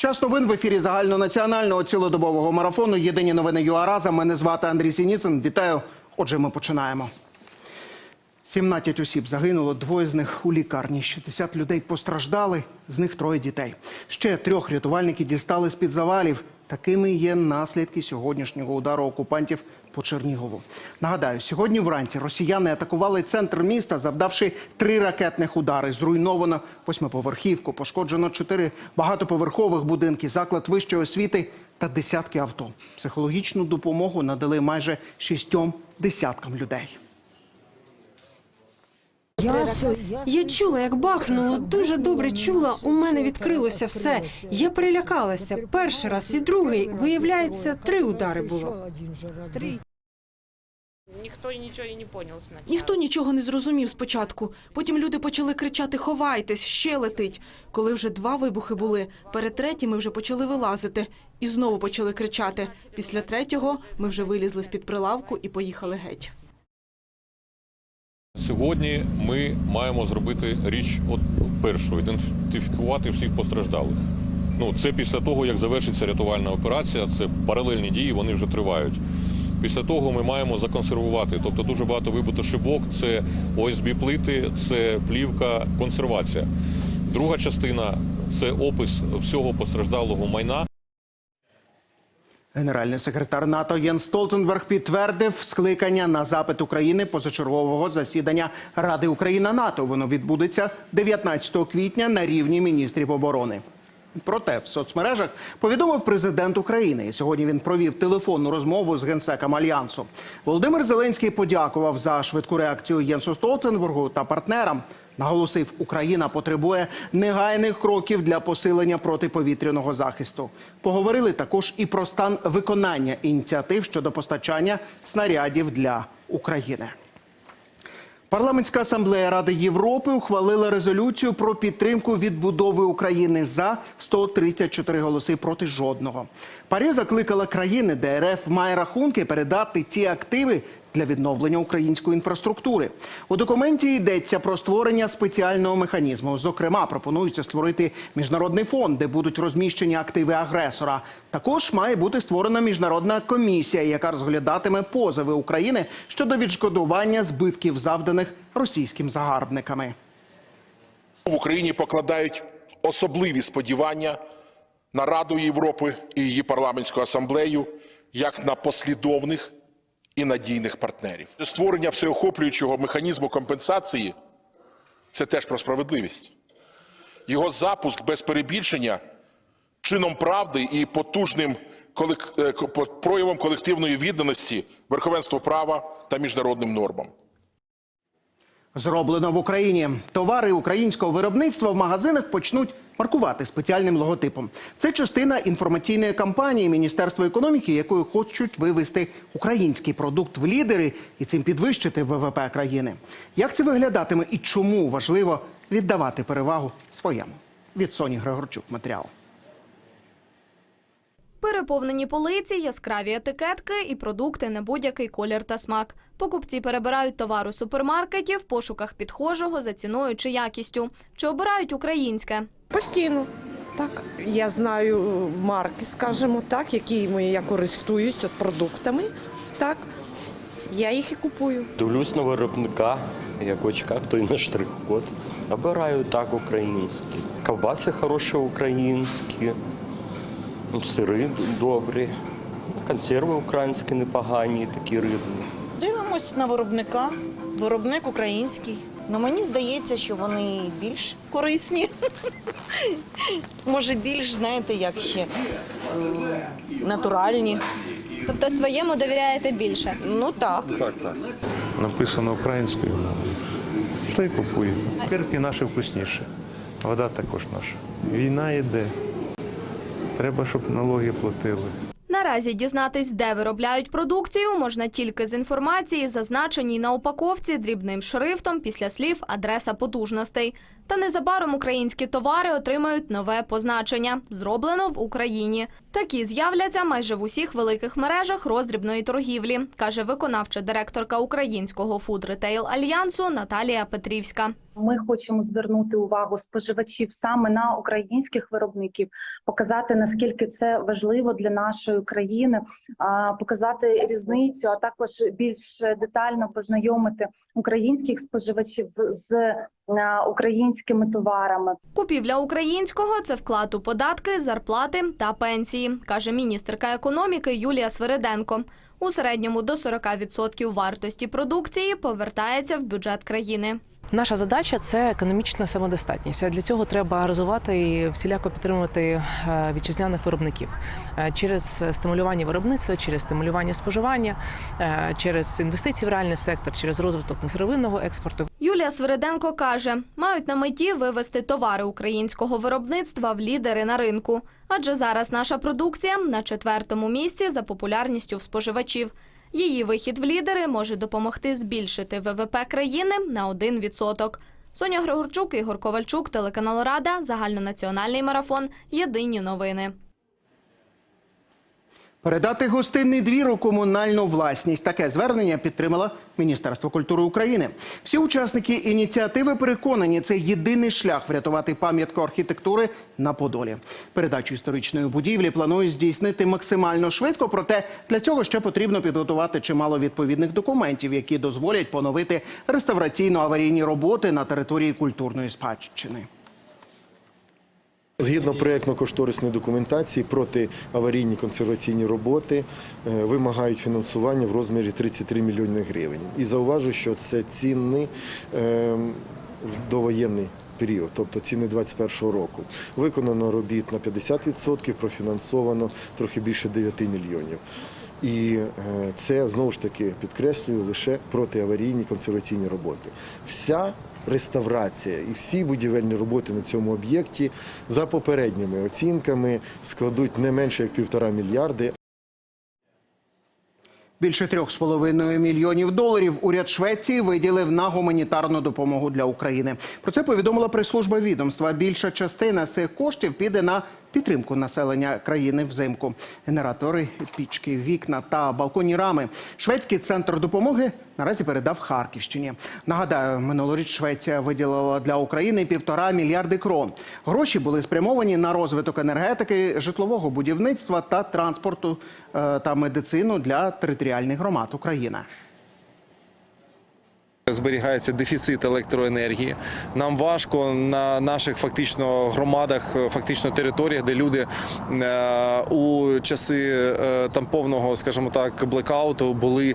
Час новин в ефірі загальнонаціонального цілодобового марафону. Єдині новини ЮАРАЗа. Мене звати Андрій Сініцин. Вітаю. Отже, ми починаємо. 17 осіб загинуло, двоє з них у лікарні. 60 людей постраждали, з них троє дітей. Ще трьох рятувальники дістали з-під завалів. Такими є наслідки сьогоднішнього удару окупантів по Чернігову. Нагадаю, сьогодні вранці росіяни атакували центр міста, завдавши три ракетних удари. Зруйновано восьмиповерхівку, пошкоджено чотири багатоповерхових будинки, заклад вищої освіти та десятки авто. Психологічну допомогу надали майже шістьом десяткам людей. Я чула, як бахнуло, дуже добре чула. У мене відкрилося все. Я перелякалася. Перший раз і другий. Виявляється, три удари було. Ніхто нічого і не поняв. Ніхто нічого не зрозумів спочатку. Потім люди почали кричати Ховайтесь, ще летить. Коли вже два вибухи були, перед третім ми вже почали вилазити. І знову почали кричати. Після третього ми вже вилізли з-під прилавку і поїхали геть. Сьогодні ми маємо зробити річ от першу ідентифікувати всіх постраждалих. Ну це після того, як завершиться рятувальна операція. Це паралельні дії, вони вже тривають. Після того ми маємо законсервувати. Тобто дуже багато вибито шибок, це ОСБ плити, це плівка, консервація. Друга частина це опис всього постраждалого майна. Генеральний секретар НАТО Єн Столтенберг підтвердив скликання на запит України позачергового засідання Ради Україна НАТО. Воно відбудеться 19 квітня на рівні міністрів оборони. Проте в соцмережах повідомив президент України. І Сьогодні він провів телефонну розмову з генсеком альянсу. Володимир Зеленський подякував за швидку реакцію Єнсу Столтенбергу та партнерам. Наголосив, Україна потребує негайних кроків для посилення протиповітряного захисту. Поговорили також і про стан виконання ініціатив щодо постачання снарядів для України. Парламентська асамблея Ради Європи ухвалила резолюцію про підтримку відбудови України за 134 голоси проти жодного. Парі закликала країни, де РФ має рахунки, передати ці активи для відновлення української інфраструктури. У документі йдеться про створення спеціального механізму. Зокрема, пропонується створити міжнародний фонд, де будуть розміщені активи агресора. Також має бути створена міжнародна комісія, яка розглядатиме позови України щодо відшкодування збитків, завданих російським загарбниками. В Україні покладають особливі сподівання на Раду Європи і її парламентську асамблею як на послідовних і надійних партнерів. Створення всеохоплюючого механізму компенсації це теж про справедливість. Його запуск без перебільшення чином правди і потужним е, проявом колективної відданості верховенству права та міжнародним нормам. Зроблено в Україні. Товари українського виробництва в магазинах почнуть маркувати спеціальним логотипом. Це частина інформаційної кампанії Міністерства економіки, якою хочуть вивести український продукт в лідери і цим підвищити ВВП країни. Як це виглядатиме і чому важливо віддавати перевагу своєму? Від Соні Григорчук матеріал. Переповнені полиці, яскраві етикетки і продукти на будь-який колір та смак. Покупці перебирають товар у супермаркеті в пошуках підхожого за ціною чи якістю. Чи обирають українське? Постійно. Так. Я знаю марки, скажімо так, якими я користуюсь продуктами. Так. Я їх і купую. Дивлюсь на виробника, як в очках, то й на штрих-код. Обираю так українські. Ковбаси хороші українські, сири добрі, консерви українські непогані, такі рибні. Дивимось на виробника. Виробник український. Ну мені здається, що вони більш корисні. Може, більш, знаєте, як ще натуральні. Тобто своєму довіряєте більше? Ну так. Так, так. написано українською. То й купую. Перки наші вкусніші. Вода також наша. Війна йде. Треба, щоб налоги платили. Наразі дізнатись, де виробляють продукцію, можна тільки з інформації, зазначеній на упаковці дрібним шрифтом після слів адреса потужностей. Та незабаром українські товари отримають нове позначення зроблено в Україні. Такі з'являться майже в усіх великих мережах роздрібної торгівлі, каже виконавча директорка Українського фуд-ретейл альянсу Наталія Петрівська. Ми хочемо звернути увагу споживачів саме на українських виробників, показати наскільки це важливо для нашої країни, показати різницю, а також більш детально познайомити українських споживачів з е, українськими товарами. Купівля українського це вклад у податки, зарплати та пенсії, каже міністерка економіки Юлія Свириденко. У середньому до 40% вартості продукції повертається в бюджет країни. Наша задача це економічна самодостатність. Для цього треба розвивати і всіляко підтримувати е, вітчизняних виробників Е, через стимулювання виробництва, через стимулювання споживання, е, через інвестиції в реальний сектор, через розвиток несировинного експорту. Юлія Свириденко каже, мають на меті вивести товари українського виробництва в лідери на ринку. Адже зараз наша продукція на четвертому місці за популярністю в споживачів. Її вихід в лідери може допомогти збільшити ВВП країни на 1%. Соня Григорчук, Ігор Ковальчук, телеканал Рада, загальнонаціональний марафон. Єдині новини. Передати гостинний двір у комунальну власність. Таке звернення підтримало Міністерство культури України. Всі учасники ініціативи переконані, це єдиний шлях врятувати пам'ятку архітектури на Подолі. Передачу історичної будівлі планують здійснити максимально швидко. Проте для цього ще потрібно підготувати чимало відповідних документів, які дозволять поновити реставраційно-аварійні роботи на території культурної спадщини. Згідно проєктно-кошторисної документації, протиаварійні консерваційні роботи е, вимагають фінансування в розмірі 33 мільйони гривень. І зауважу, що це ціни е, в довоєнний період, тобто ціни 2021 року. Виконано робіт на 50%, профінансовано трохи більше 9 мільйонів. І е, це знову ж таки підкреслюю лише протиаварійні консерваційні роботи. Вся реставрація і всі будівельні роботи на цьому об'єкті за попередніми оцінками складуть не менше як півтора мільярди. Більше трьох з половиною мільйонів доларів уряд Швеції виділив на гуманітарну допомогу для України. Про це повідомила прес-служба відомства. Більша частина цих коштів піде на підтримку населення країни взимку. Генератори, пічки, вікна та балконні рами. Шведський центр допомоги наразі передав Харківщині. Нагадаю, минулоріч Швеція виділила для України півтора мільярди крон. Гроші були спрямовані на розвиток енергетики, житлового будівництва та транспорту е, та медицину для територіальних громад України. Зберігається дефіцит електроенергії. Нам важко на наших фактично громадах, фактично територіях, де люди е, у часи е, там повного, скажімо так, блекауту були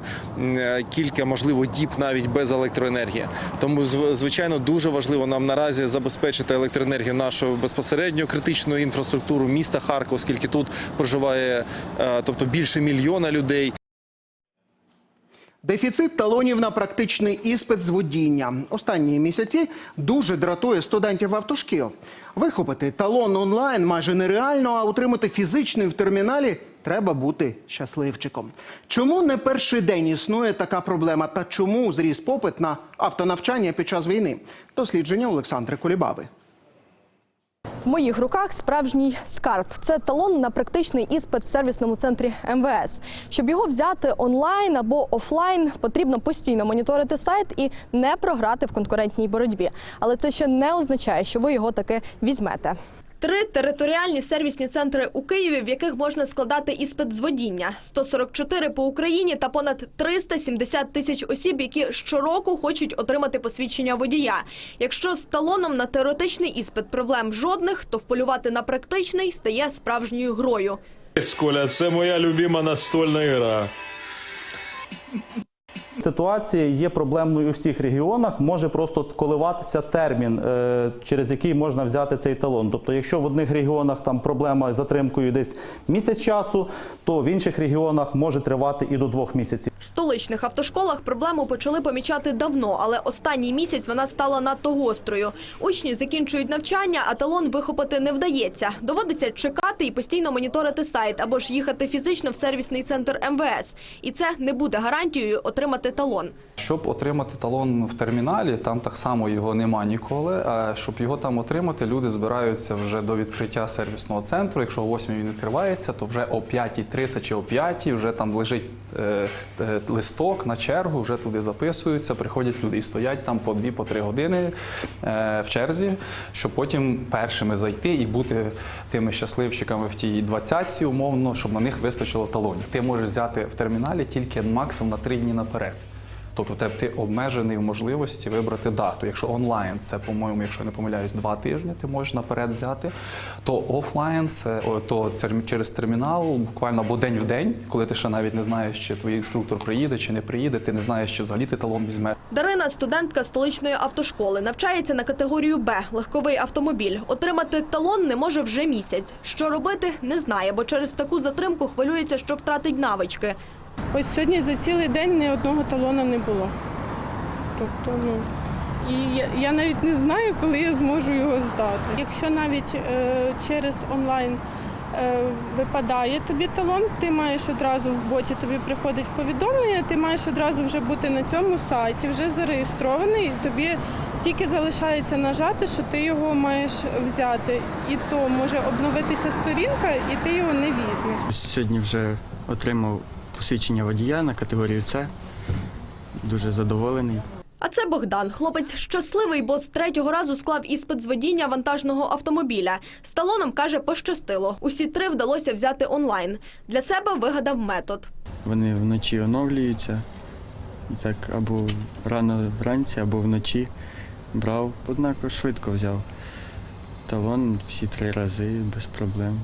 кілька, можливо, діб навіть без електроенергії. Тому зв- звичайно дуже важливо нам наразі забезпечити електроенергію нашу безпосередньо критичну інфраструктуру міста Харкова, оскільки тут проживає е, тобто більше мільйона людей. Дефіцит талонів на практичний іспит з водіння. Останні місяці дуже дратує студентів автошкіл. Вихопити талон онлайн майже нереально, а утримати фізичний в терміналі треба бути щасливчиком. Чому не перший день існує така проблема? Та чому зріс попит на автонавчання під час війни? Дослідження Олександри Колібаби. В моїх руках справжній скарб. Це талон на практичний іспит в сервісному центрі МВС. Щоб його взяти онлайн або офлайн, потрібно постійно моніторити сайт і не програти в конкурентній боротьбі. Але це ще не означає, що ви його таки візьмете. Три територіальні сервісні центри у Києві, в яких можна складати іспит з водіння. 144 по Україні та понад 370 тисяч осіб, які щороку хочуть отримати посвідчення водія. Якщо з талоном на теоретичний іспит проблем жодних, то вполювати на практичний стає справжньою грою. Коля, це моя любима настольна гра. Ситуація є проблемною у всіх регіонах. Може просто коливатися термін, е, через який можна взяти цей талон. Тобто, якщо в одних регіонах там проблема з затримкою десь місяць часу, то в інших регіонах може тривати і до двох місяців. В столичних автошколах проблему почали помічати давно, але останній місяць вона стала надто гострою. Учні закінчують навчання, а талон вихопити не вдається. Доводиться чекати і постійно моніторити сайт або ж їхати фізично в сервісний центр МВС. І це не буде гарантією отримати талон. Щоб отримати талон в терміналі, там так само його нема ніколи. А щоб його там отримати, люди збираються вже до відкриття сервісного центру. Якщо о 8 він відкривається, то вже о 5.30 чи о 5 вже там лежить е, листок на чергу, вже туди записуються, приходять люди і стоять там по дві, по три години е, в черзі, щоб потім першими зайти і бути тими щасливчиками в тій двадцятці, умовно, щоб на них вистачило талонів. Ти можеш взяти в терміналі тільки максимум на три дні наперед. Тобто в тебе ти обмежений в можливості вибрати дату. Якщо онлайн, це, по-моєму, якщо я не помиляюсь, два тижні ти можеш наперед взяти, то офлайн це то через термінал, буквально або день в день, коли ти ще навіть не знаєш, чи твій інструктор приїде, чи не приїде, ти не знаєш, чи взагалі ти талон візьмеш. Дарина, студентка столичної автошколи, навчається на категорію Б легковий автомобіль. Отримати талон не може вже місяць. Що робити, не знає, бо через таку затримку хвилюється, що втратить навички. Ось сьогодні за цілий день ні одного талона не було. Тобто, ну і я, я навіть не знаю, коли я зможу його здати. Якщо навіть е, через онлайн е, випадає тобі талон, ти маєш одразу в боті тобі приходить повідомлення, ти маєш одразу вже бути на цьому сайті, вже зареєстрований, і тобі тільки залишається нажати, що ти його маєш взяти. І то може обновитися сторінка, і ти його не візьмеш. Сьогодні вже отримав посвідчення водія на категорію С. Дуже задоволений. А це Богдан. Хлопець щасливий, бо з третього разу склав іспит з водіння вантажного автомобіля. З талоном каже, пощастило. Усі три вдалося взяти онлайн. Для себе вигадав метод. Вони вночі оновлюються. І так або рано вранці, або вночі брав. Однаково швидко взяв. Талон всі три рази без проблем.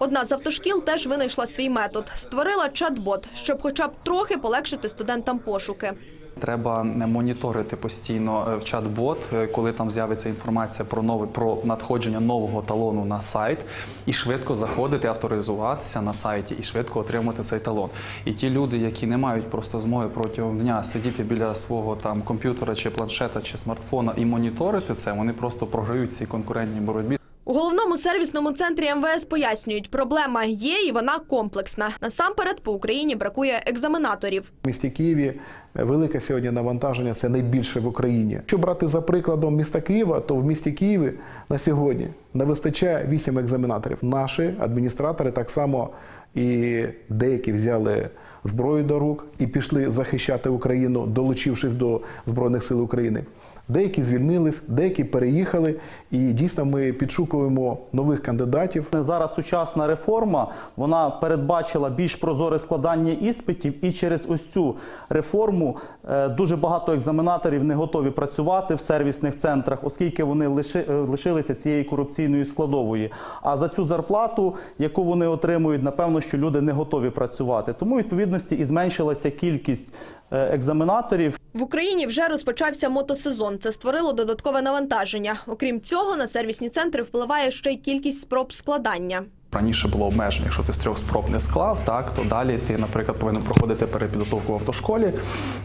Одна з автошкіл теж винайшла свій метод. Створила чат-бот, щоб хоча б трохи полегшити студентам пошуки. Треба е, моніторити постійно е, в чат-бот, е, коли там з'явиться інформація про новий про надходження нового талону на сайт, і швидко заходити, авторизуватися на сайті і швидко отримати цей талон. І ті люди, які не мають просто змоги протягом дня сидіти біля свого там комп'ютера чи планшета чи смартфона і моніторити це, вони просто програють цій конкурентній боротьбі. У головному сервісному центрі МВС пояснюють, проблема є і вона комплексна. Насамперед по Україні бракує екзаменаторів. В місті Києві велике сьогодні навантаження це найбільше в Україні. Якщо брати за прикладом міста Києва, то в місті Києві на сьогодні не вистачає 8 екзаменаторів. Наші адміністратори так само і деякі взяли зброю до рук і пішли захищати Україну, долучившись до Збройних сил України. Деякі звільнились, деякі переїхали, і дійсно ми підшукуємо нових кандидатів. Зараз сучасна реформа вона передбачила більш прозоре складання іспитів, і через ось цю реформу е, дуже багато екзаменаторів не готові працювати в сервісних центрах, оскільки вони е, лишилися цієї корупційної складової. А за цю зарплату, яку вони отримують, напевно, що люди не готові працювати. Тому відповідності і зменшилася кількість екзаменаторів. В Україні вже розпочався мотосезон. Це створило додаткове навантаження. Окрім цього, на сервісні центри впливає ще й кількість спроб складання. Раніше було обмеження, якщо ти з трьох спроб не склав, так то далі ти, наприклад, повинен проходити перепідготовку в автошколі.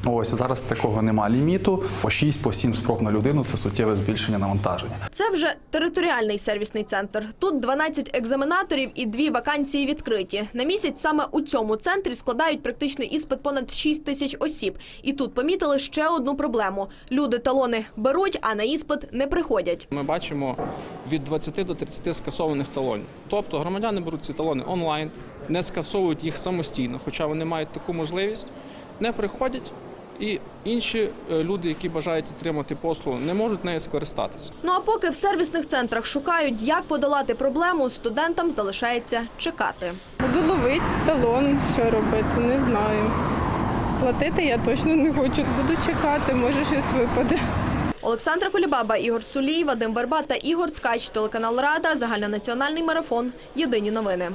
Ось зараз такого нема ліміту. По 6 по 7 спроб на людину це суттєве збільшення навантаження. Це вже територіальний сервісний центр. Тут 12 екзаменаторів і дві вакансії відкриті. На місяць саме у цьому центрі складають практичний іспит понад 6 тисяч осіб. І тут помітили ще одну проблему: люди талони беруть, а на іспит не приходять. Ми бачимо від 20 до 30 скасованих талонів. Тобто громадяни беруть ці талони онлайн, не скасовують їх самостійно, хоча вони мають таку можливість, не приходять. І інші е, люди, які бажають отримати послугу, не можуть нею скористатися. Ну а поки в сервісних центрах шукають, як подолати проблему, студентам залишається чекати. Буду ловити талон, що робити, не знаю. Платити я точно не хочу. Буду чекати, може щось випаде. Олександра Колібаба, Ігор Сулій, Вадим Верба та Ігор Ткач, телеканал Рада, загальнонаціональний марафон. Єдині новини.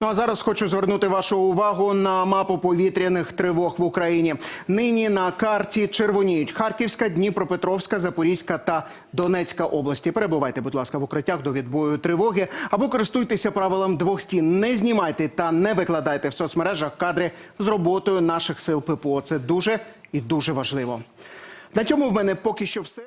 Ну а зараз хочу звернути вашу увагу на мапу повітряних тривог в Україні. Нині на карті червоніють Харківська, Дніпропетровська, Запорізька та Донецька області. Перебувайте, будь ласка, в укриттях до відбою тривоги або користуйтеся правилом двох стін. Не знімайте та не викладайте в соцмережах кадри з роботою наших сил ППО. Це дуже і дуже важливо. На цьому в мене поки що все.